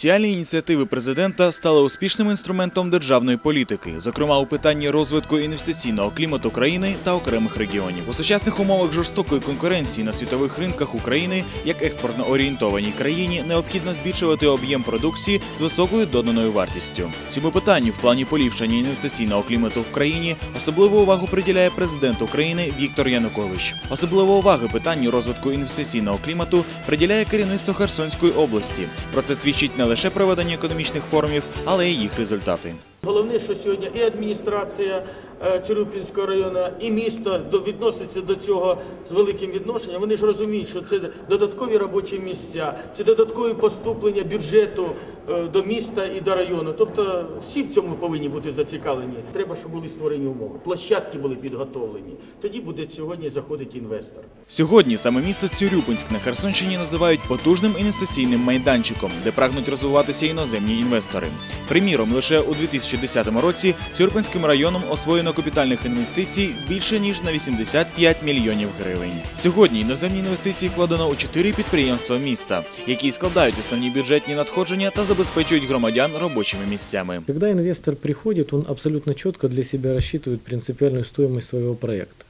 Соціальні ініціативи президента стали успішним інструментом державної політики, зокрема у питанні розвитку інвестиційного клімату країни та окремих регіонів. У сучасних умовах жорстокої конкуренції на світових ринках України, як експортно орієнтованій країні, необхідно збільшувати об'єм продукції з високою доданою вартістю. Цьому питанню в плані поліпшення інвестиційного клімату в країні особливу увагу приділяє президент України Віктор Янукович. Особливу увагу питанню розвитку інвестиційного клімату приділяє керівництво Херсонської області. Про це свідчить не лише проведення економічних форумів, але й їх результати. Головне, що сьогодні і адміністрація е, Цюрюпінського району, і місто відноситься до цього з великим відношенням. Вони ж розуміють, що це додаткові робочі місця, це додаткові поступлення бюджету е, до міста і до району. Тобто всі в цьому повинні бути зацікавлені. Треба, щоб були створені умови, площадки були підготовлені. Тоді буде сьогодні заходити інвестор. Сьогодні саме місто Цюрюпинськ на Херсонщині називають потужним інвестиційним майданчиком, де прагнуть розвиватися іноземні інвестори. Приміром, лише у 2010 році Цюрпинським районом освоєно капітальних інвестицій більше ніж на 85 мільйонів гривень. Сьогодні іноземні інвестиції вкладено у чотири підприємства міста, які складають основні бюджетні надходження та забезпечують громадян робочими місцями. Коли інвестор приходить, он абсолютно чітко для себе рассчитывает принципіальну стоїмость свого проекта.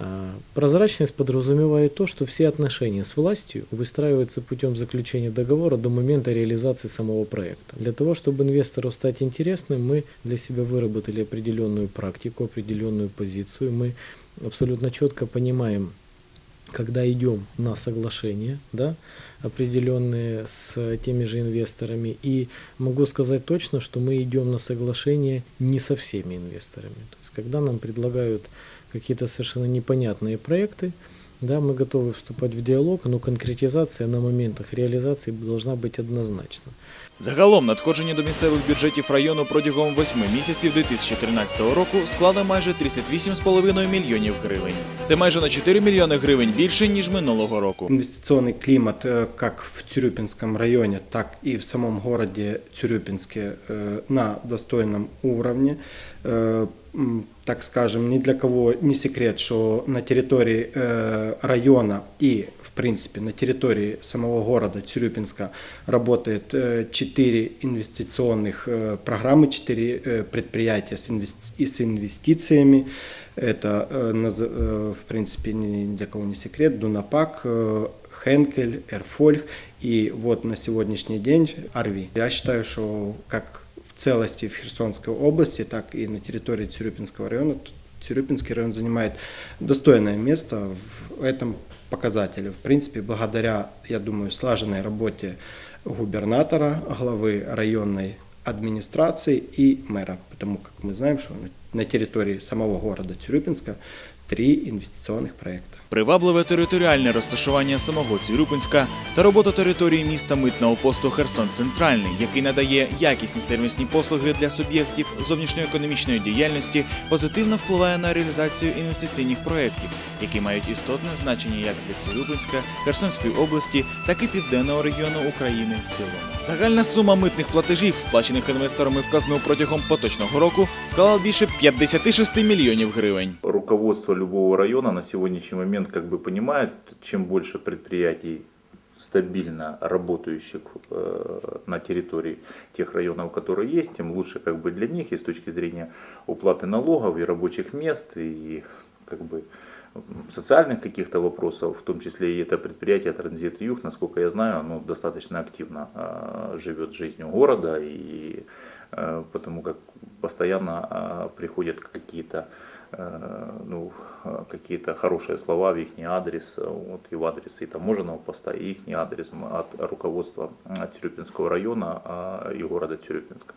А, Прозрачность подразумевает то, что все отношения с властью выстраиваются путем заключения договора до момента реализации самого проекта. Для того, чтобы инвестору стать интересным, мы для себя выработали определенную практику, определенную позицию. Мы абсолютно четко понимаем, когда идем на соглашения, да, определенные с теми же инвесторами. И могу сказать точно, что мы идем на соглашение не со всеми инвесторами. То есть, когда нам предлагают какие-то совершенно непонятные проекты, да, мы готовы вступать в диалог, но конкретизация на моментах реализации должна быть однозначна. Загалом надходження до місцевих бюджетів району протягом восьми місяців 2013 року склали майже 38,5 мільйонів гривень. Це майже на 4 мільйони гривень більше ніж минулого року. Инвестиционный климат э, как в Тюрюпинском районе, так и в самом городе Тюрюпинске э, на достойном уровне. Э, м, Так скажем, ни для кого не секрет, что на территории э, района и, в принципе, на территории самого города Тюрюпинска работает э, четыре инвестиционных э, программы, четыре э, предприятия с инвести- с инвестициями. Это, э, в принципе, ни для кого не секрет, Дунапак, Хенкель, Эрфольх и вот на сегодняшний день Арви. Я считаю, что как в целости в Херсонской области, так и на территории Тюрюпинского района Тюрюпинский район занимает достойное место в этом показателе. В принципе, благодаря, я думаю, слаженной работе губернатора, главы районной администрации и мэра, потому как мы знаем, что на- на территории самого города Тюрюпинска три инвестиционных проекта. Привабливе територіальне розташування самого Цюрюпинська та робота території міста митного посту Херсон Центральний, який надає якісні сервісні послуги для суб'єктів зовнішньоекономічної діяльності, позитивно впливає на реалізацію інвестиційних проєктів, які мають істотне значення як для Цюрюпинська, Херсонської області, так і південного регіону України в цілому. Загальна сума митних платежів, сплачених інвесторами в казну протягом поточного року, склала більше 56 мільйонів гривень. руководство любого района на сегодняшний момент как бы понимает, чем больше предприятий стабильно работающих э, на территории тех районов, которые есть, тем лучше как бы для них и с точки зрения уплаты налогов и рабочих мест и как бы социальных каких-то вопросов, в том числе и это предприятие Транзит Юг, насколько я знаю, оно достаточно активно э, живет жизнью города и э, потому как постоянно э, приходят какие-то ну, э, какие-то хорошие слова в их адрес, э, вот, и в адрес и таможенного поста, и их адрес м, от руководства э, Тюрюпинского района э, и города Тюрюпинска.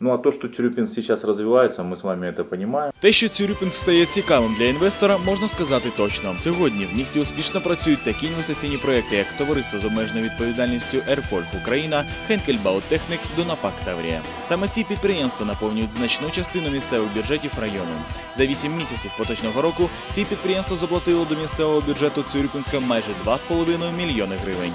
Ну а то, что Тюрюпинск сейчас развивается, мы с вами это понимаем. Те, що Цюрюпінськ стає цікавим для інвестора, можна сказати точно. Сьогодні в місті успішно працюють такі інвестиційні проекти, як товариство з обмеженою відповідальністю Ерфольк Україна, Хенкель Баутехнік, Дунапак Таврія. Саме ці підприємства наповнюють значну частину місцевих бюджетів району. За 8 місяців поточного року ці підприємства заплатили до місцевого бюджету Цюрюпінська майже 2,5 мільйони гривень.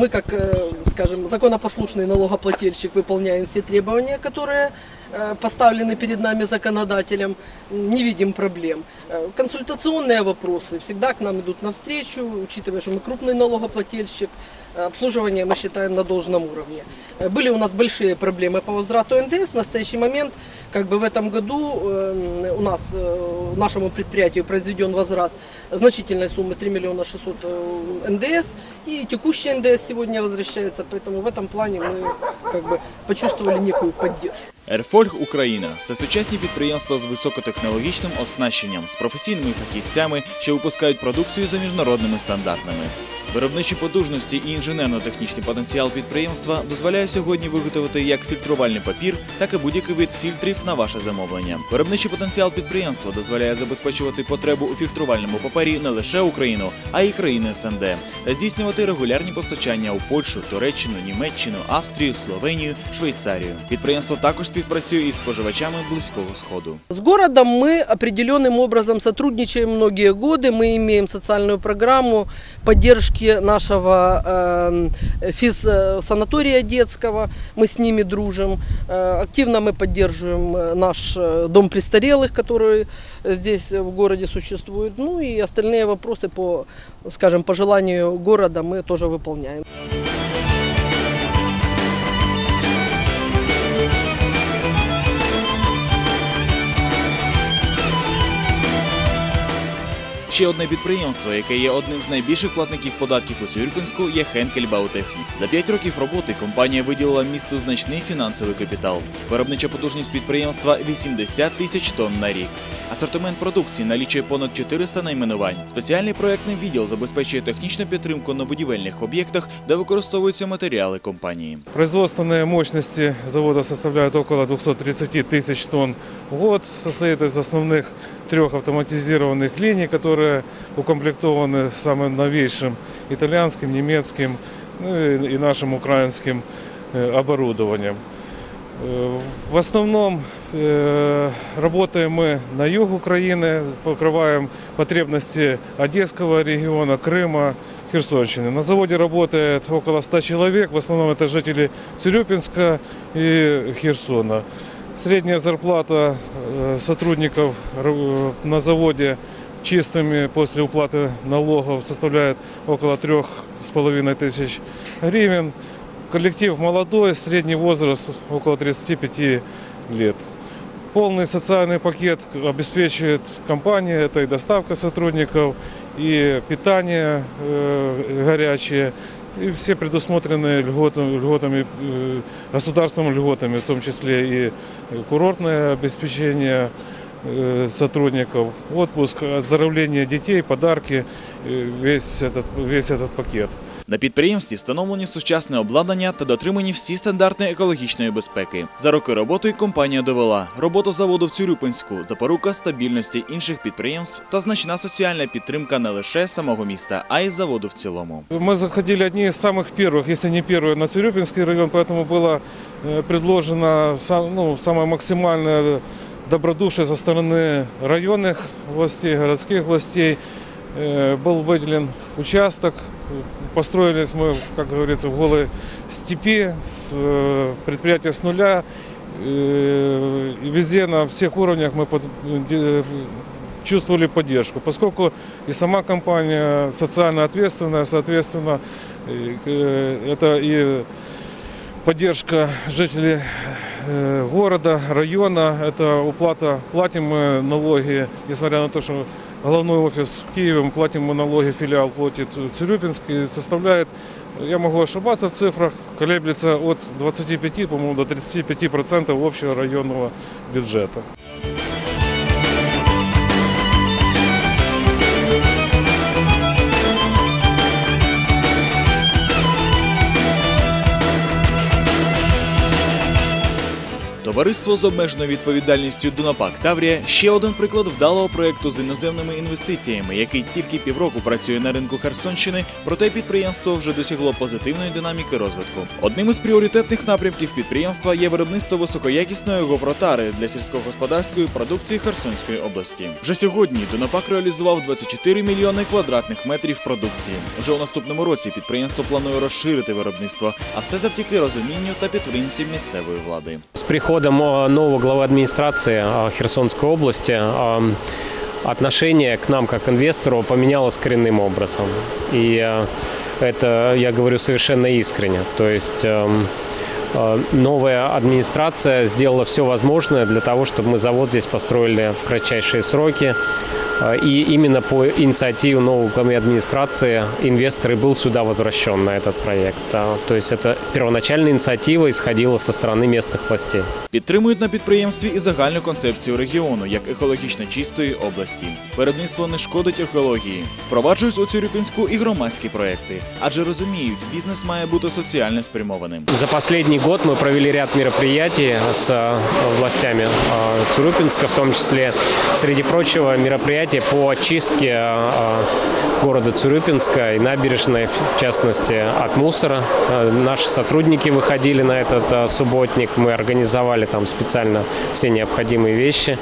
Мы как э, скажем, законопослушный налогоплательщик, выполняем все требования, которые э, поставлены перед нами законодателем, не видим проблем. Э, Консультационные вопросы всегда к нам идут навстречу, учитывая, что мы крупный налогоплательщик, э, обслуживание мы считаем на должном уровне. Э, Были у нас большие проблемы по возврату НДС. В настоящий момент, как бы в этом году э, у нас, э, нашему предприятию произведен возврат значительной суммы 3 миллиона 600 э, НДС. И текущий НДС сегодня возвращается, поэтому в этом плане мы как бы почувствовали некую поддержку. Ерфольг Україна це сучасні підприємства з високотехнологічним оснащенням, з професійними фахівцями, що випускають продукцію за міжнародними стандартами. Виробничі потужності і інженерно-технічний потенціал підприємства дозволяє сьогодні виготовити як фільтрувальний папір, так і будь-який вид фільтрів на ваше замовлення. Виробничий потенціал підприємства дозволяє забезпечувати потребу у фільтрувальному папері не лише Україну, а й країни СНД, та здійснювати регулярні постачання у Польщу, Туреччину, Німеччину, Австрію, Словенію, Швейцарію. Підприємство також співпрацює із споживачами близького сходу. С городом мы определенным образом сотрудничаем многие годы. Мы имеем социальную программу поддержки нашего э, физ-санатория детского. Мы с ними дружим. Э, активно мы поддерживаем э, наш э, дом престарелых, который э, здесь э, в городе существует. Ну и остальные вопросы по, скажем, по желанию города мы тоже выполняем. Ще одне підприємство, яке є одним з найбільших платників податків у Цюркінську, є Хенкель Баутехнік. За 5 років роботи компанія виділила місту значний фінансовий капітал. Виробнича потужність підприємства 80 тисяч тонн на рік. Асортимент продукції налічує понад 400 найменувань. Спеціальний проектний відділ забезпечує технічну підтримку на будівельних об'єктах, де використовуються матеріали компанії. Производственные мощности завода составляют около 230 тысяч тонн в год. Состоит из основных трех автоматизированных линий, которые укомплектованы самым новейшим итальянским, немецким ну и и нашим украинским э, оборудованием. Э, В основном э, работаем мы на юг Украины, покрываем потребности Одесского региона, Крыма, Херсонщины. На заводе работает около 100 человек, в основном это жители Цирюпинска и Херсона. Средняя зарплата э, сотрудников р- на заводе чистыми после уплаты налогов составляет около трех с половиной тысяч гривен. Коллектив молодой, средний возраст около 35 лет. Полный социальный пакет обеспечивает компания, это и доставка сотрудников, и питание э, горячее, и все предусмотренные льготами, льготами э, государственными льготами, в том числе и курортное обеспечение э, сотрудников, отпуск, оздоровление детей, подарки, э, весь этот, весь этот пакет. На підприємстві встановлені сучасне обладнання та дотримані всі стандарти екологічної безпеки. За роки роботи компанія довела роботу заводу в Цюрюпинську, запорука стабільності інших підприємств та значна соціальна підтримка не лише самого міста, а й заводу в цілому. Мы заходили одни из самых первых, если не первые, на Цюрюпинский район, поэтому было э, предложено сам- ну, самое максимальное добродушие со стороны районных властей, городских властей. Э, Был выделен участок, построились мы, как говорится, в голой степи, с, э, предприятие с нуля. Э, и Везде на всех уровнях мы под- чувствовали поддержку, поскольку и сама компания социально ответственная, соответственно, э, это и поддержка жителей города, района, это уплата, платим мы налоги, несмотря на то, что головной офис в Киеве, мы платим налоги, филиал платит Цирюпинск, и составляет, я могу ошибаться в цифрах, колеблется от 25, по-моему, до 35% общего районного бюджета. Товариство з обмеженою відповідальністю Дунапак Таврія ще один приклад вдалого проекту з іноземними інвестиціями, який тільки півроку працює на ринку Херсонщини, проте підприємство вже досягло позитивної динаміки розвитку. Одним із пріоритетних напрямків підприємства є виробництво високоякісної гофротари для сільськогосподарської продукції Херсонської області. Вже сьогодні Дунапак реалізував 24 мільйони квадратних метрів продукції. Вже у наступному році підприємство планує розширити виробництво, а все завдяки розумінню та підтримці місцевої влади. С приходом э, нового главы администрации э, Херсонской области э, отношение к нам как инвестору поменялось коренным образом. И э, это я говорю совершенно искренне. То есть эм, э, новая администрация сделала все возможное для того, чтобы мы завод здесь построили в кратчайшие сроки. Э, И именно по инициативе новой главы администрации инвестор и был сюда возвращен на этот проект. А, То есть это первоначальная инициатива исходила со стороны местных властей. Підтримують на підприємстві і загальну концепцію регіону як екологічно чистої області. Виробництво не шкодить екології. Впроваджують у Цюрюпінську і громадські проекти, адже розуміють, бізнес має бути соціально спрямованим. За последний год мы провели ряд мероприятий с э, властями э, Тюрюпинска, в том числе, среди прочего, мероприятия по очистке э, города Цюрюпинска и набережной, в частности, от мусора. Э, Наши сотрудники выходили на этот э, субботник, мы организовали там специально все необходимые вещи.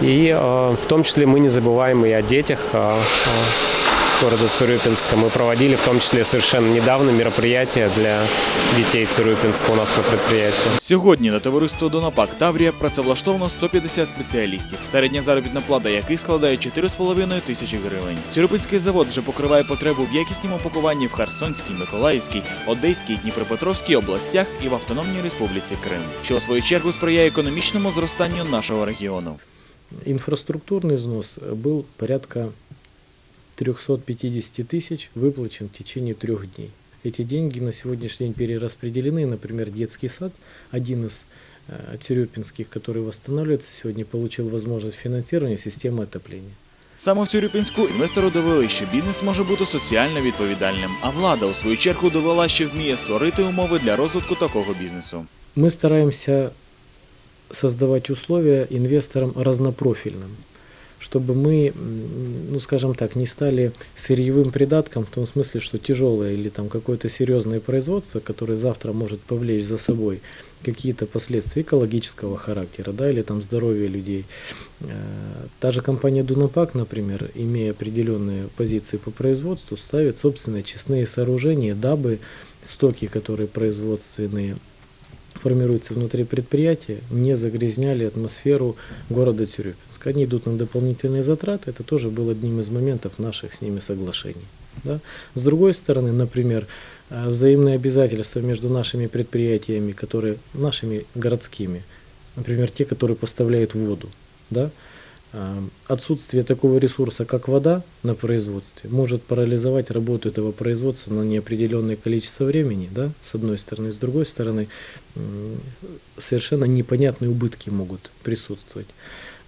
И э, в том числе мы не забываем и о детях, э, э, города Цурюпинска. Мы проводили в том числе совершенно недавно мероприятия для детей Цурюпинска у нас на предприятии. Сьогодні на товариство Донапак Таврія працевлаштовано 150 спеціалістів, середня заробітна плата яких складає 4,5 тисячі гривень. Цюрюпинський завод вже покриває потребу в якісному пакуванні в Херсонській, Миколаївській, Одеській, Дніпропетровській областях і в Автономній Республіці Крим, що у свою чергу сприяє економічному зростанню нашого регіону. Инфраструктурный взнос был порядка 350 тысяч, выплачен в течение трех дней. Эти деньги на сегодняшний день перераспределены. Например, детский сад, один из э, тюрюпинских, который восстанавливается сегодня, получил возможность финансирования системы отопления. Саме в Цюрюпінську інвестору довели, що бізнес може бути соціально відповідальним, а влада у свою чергу довела, що вміє створити умови для розвитку такого бізнесу. Мы стараемся создавать условия инвесторам разнопрофильным, чтобы мы, ну скажем так, не стали сырьевым придатком в том смысле, что тяжелое или там какое-то серьезное производство, которое завтра может повлечь за собой какие-то последствия экологического характера, да, или там здоровья людей. Э, Та же компания Дунапак, например, имея определенные позиции по производству, ставит собственные честные сооружения, дабы стоки, которые производственные формируются внутри предприятия, не загрязняли атмосферу города Тюрюпинска. Они идут на дополнительные затраты, это тоже был одним из моментов наших с ними соглашений. Да? С другой стороны, например, э, взаимные обязательства между нашими предприятиями, которые нашими городскими, например, те, которые поставляют воду, да? А, Отсутствие такого ресурса, как вода на производстве, может парализовать работу этого производства на неопределенное количество времени, да, с одной стороны. С другой стороны, совершенно непонятные убытки могут присутствовать.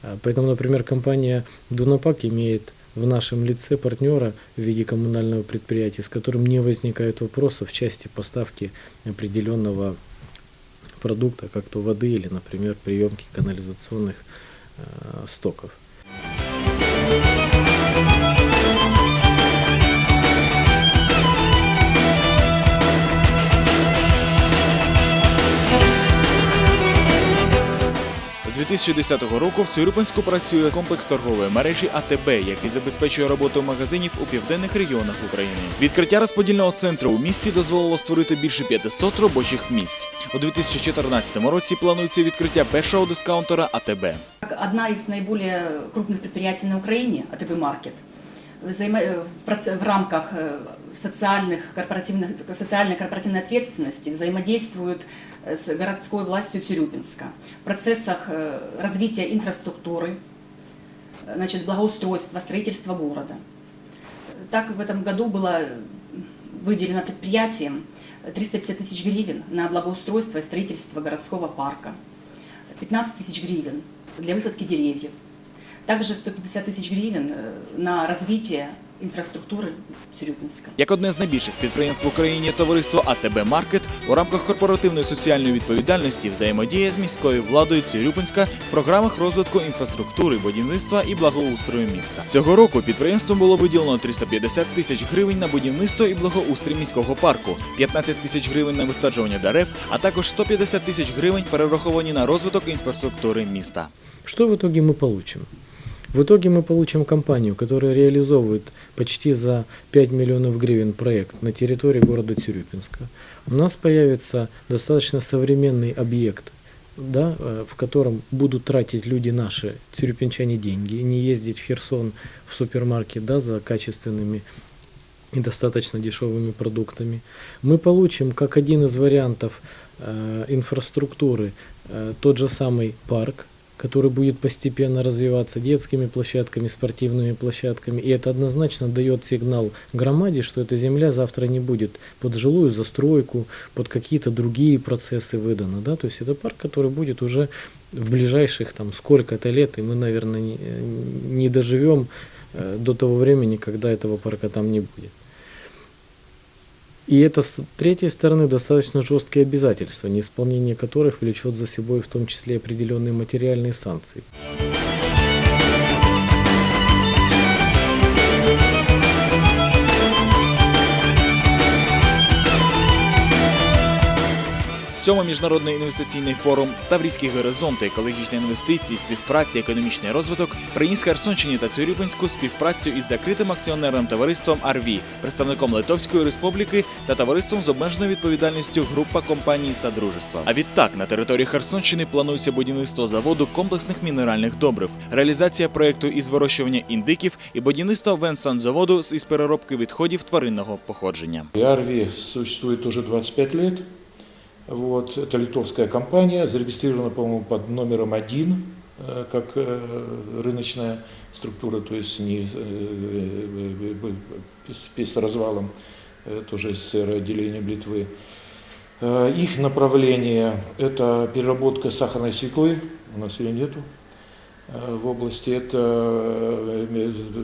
А, Поэтому, например, компания Дунапак имеет в нашем лице партнера в виде коммунального предприятия, с которым не возникает вопросов в части поставки определенного продукта, как то воды или, например, приемки канализационных э, стоков. 2010 року в Цюрюпинську працює комплекс торгової мережі АТБ, який забезпечує роботу магазинів у південних регіонах України. Відкриття розподільного центру у місті дозволило створити більше 500 робочих місць. У 2014 році планується відкриття першого дискаунтера АТБ. Как Одна из наиболее крупных предприятий на Украине, АТБ Маркет, взаимо- э, в проц- в рамках э, социальных, корпоративных, социальной корпоративной ответственности взаимодействует э, с городской властью Тюрюпинска. В процессах э, развития инфраструктуры, э, значит, благоустройства, строительства города. Так в этом году было выделено предприятием 350 тысяч гривен на благоустройство и строительство городского парка, 15 тысяч гривен для высадки деревьев, также 150 тысяч гривен на развитие инфраструктуры Цюрюпинска. Як одне з найбільших підприємств в Україні товариство АТБ Маркет у рамках корпоративної соціальної відповідальності взаємодіє з міською владою Цюрюпинська в програмах розвитку інфраструктури, будівництва і благоустрою міста. Цього року підприємством було виділено 350 тисяч гривень на будівництво і благоустрій міського парку, 15 тисяч гривень на висаджування дерев, а також 150 тисяч гривень перераховані на розвиток інфраструктури міста. Что в итоге мы получим? В итоге мы получим компанию, которая реализовывает почти за 5 миллионов гривен проект на территории города Тюрюпинска. У нас появится достаточно современный объект, да, э, в котором будут тратить люди наши, тюрюпинчане, деньги, не ездить в Херсон в супермаркет да, за качественными и достаточно дешевыми продуктами. Мы получим как один из вариантов э, инфраструктуры э, тот же самый парк, который будет постепенно развиваться детскими площадками, спортивными площадками. И это однозначно дает сигнал громаде, что эта земля завтра не будет под жилую застройку, под какие-то другие процессы выдана. Да? То есть это парк, который будет уже в ближайших там сколько-то лет, и мы, наверное, не, не доживем э, до того времени, когда этого парка там не будет. И это с третьей стороны достаточно жесткие обязательства, неисполнение которых влечет за собой в том числе определенные материальные санкции. Сьомий міжнародний інвестиційний форум Таврійські горизонти, екологічні інвестиції, співпраця, економічний розвиток приніс Херсонщині та Цюрюпинську співпрацю із закритим акціонерним товариством «Арві», представником Литовської Республіки та товариством з обмеженою відповідальністю група компаній Содружества. А відтак на території Херсонщини планується будівництво заводу комплексних мінеральних добрив, реалізація проекту із вирощування індиків і будівництво венсанзаводу із переробки відходів тваринного походження. Арви существует уже 25 лет. Вот, это литовская компания, зарегистрирована, по-моему, под номером один, э, как э, рыночная структура, то есть не э, с развалом тоже СССР отделения Литвы. Их направление – это переработка сахарной свеклы, у нас ее нету в области, это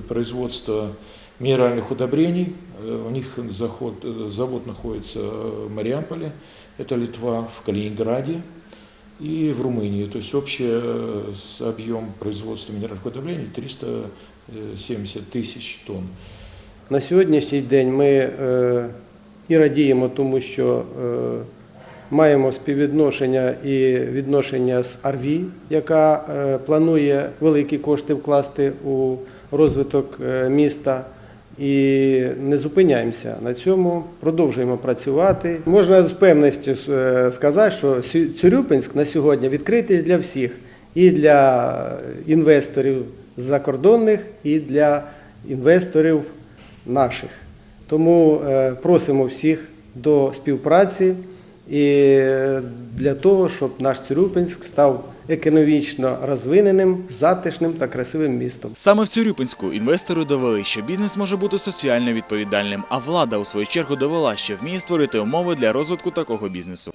производство минеральных удобрений. У них заход, завод находится в Мариамполе, это Литва, в Калининграде и в Румынии. То есть общий э, с- объем производства минеральных удобрений 370 тысяч тонн. На сьогоднішній день ми е, і радіємо, тому що е, маємо співвідношення і відношення з АРВІ, яка е, планує великі кошти вкласти у розвиток е, міста. І не зупиняємося на цьому, продовжуємо працювати. Можна з певністю е, сказати, що Цюрюпинськ на сьогодні відкритий для всіх, і для інвесторів закордонних, і для інвесторів наших. Тому е, просимо всіх до співпраці і для того, щоб наш Цюрюпинськ став економічно розвиненим, затишним та красивим містом. Саме в Цюрюпинську інвестори довели, що бізнес може бути соціально відповідальним, а влада у свою чергу довела, що вміє створити умови для розвитку такого бізнесу.